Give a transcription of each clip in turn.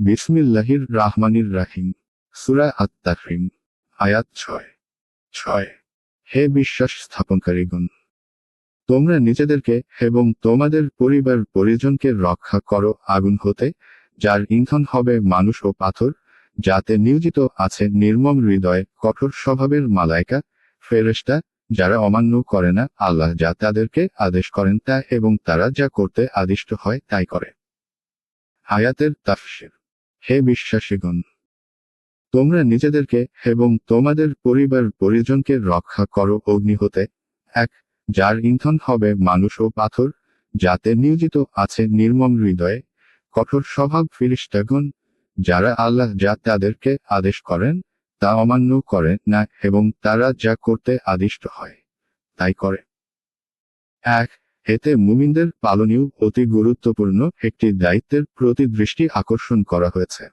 বিসমিল্লাহির রাহমানির রাহিম। সুরা আত তাহরিম আয়াত ছয়। ছয়। হে বিশ্বাস স্থাপনকারীগণ, তোমরা নিজেদেরকে এবং তোমাদের পরিবার পরিজনকে রক্ষা করো আগুন হতে, যার ইন্ধন হবে মানুষ ও পাথর, যাতে নিয়োজিত আছে নির্মম হৃদয়ে কঠোর স্বভাবের মালাইকা ফেরেশতা, যারা অমান্য করে না আল্লাহ যা তাদেরকে আদেশ করেন তা এবং তারা যা করতে আদিষ্ট হয় তাই করে। হায়াতের তাফসির। হে বিশ্বাসীগণ, তোমরা নিজেদেরকে এবং তোমাদের পরিবার পরিজনকে রক্ষা করো অগ্নি হতে। এক, যার ইন্ধন হবে মানুষ ও পাথর, যাতে নিয়োজিত আছে নির্মম হৃদয়ে। কঠোর স্বভাব ফিরিস্তাগণ, যারা আল্লাহ যা তাদেরকে আদেশ করেন, তা অমান্য করে না এবং তারা যা করতে আদিষ্ট হয়, তাই করে। এক এতে মুমিনদের পালনীয় অতি গুরুত্বপূর্ণ একটি দায়িত্বের প্রতি দৃষ্টি আকর্ষণ করা হয়েছে।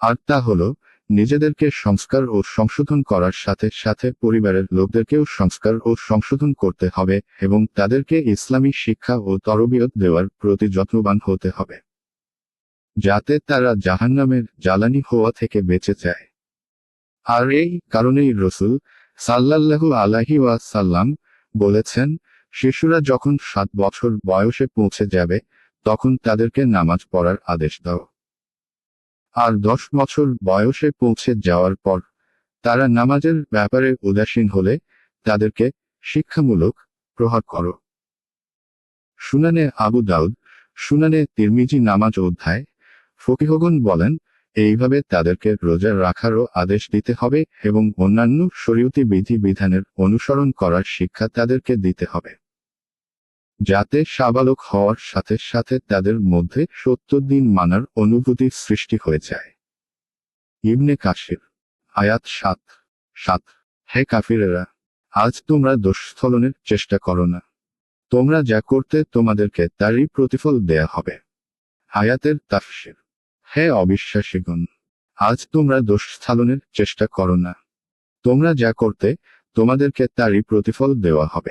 আর তা হল, নিজেদেরকে সংস্কার ও সংশোধন করার সাথে সাথে পরিবারের লোকদেরকেও সংস্কার ও সংশোধন করতে হবে এবং তাদেরকে ইসলামী শিক্ষা ও তরবিয়ত দেওয়ার প্রতি যত্নবান হতে হবে। যাতে তারা জাহান্নামের জ্বালানি হওয়া থেকে বেঁচে যায়। আর এই কারণেই রসুল সাল্লাল্লাহু আলাহি সাল্লাম বলেছেন শিশুরা যখন সাত বছর বয়সে পৌঁছে যাবে, তখন তাদেরকে নামাজ পড়ার আদেশ দাও। আর দশ বছর বয়সে পৌঁছে যাওয়ার পর, তারা নামাজের ব্যাপারে উদাসীন হলে তাদেরকে শিক্ষামূলক প্রহার করো। শুনানে আবু দাউদ শুনানে তিরমিজি নামাজ অধ্যায়, ফকিহগণ বলেন এইভাবে তাদেরকে রোজা রাখারও আদেশ দিতে হবে এবং অন্যান্য শরীয়তি বিধি বিধানের অনুসরণ করার শিক্ষা তাদেরকে দিতে হবে। যাতে সাবালক হওয়ার সাথে সাথে তাদের মধ্যে সত্তর দিন মানার অনুভূতির সৃষ্টি হয়ে যায়। ইবনে কাশির আয়াত সাত সাত, হে কাফিরেরা, আজ তোমরা দোষস্থলনের চেষ্টা করো না। তোমরা যা করতে তোমাদেরকে তারই প্রতিফল দেয়া হবে। আয়াতের তাফসির। হে অবিশ্বাসীগণ, আজ তোমরা দোষ স্থালনের চেষ্টা করো না। তোমরা যা করতে, তোমাদেরকে তারই প্রতিফল দেওয়া হবে।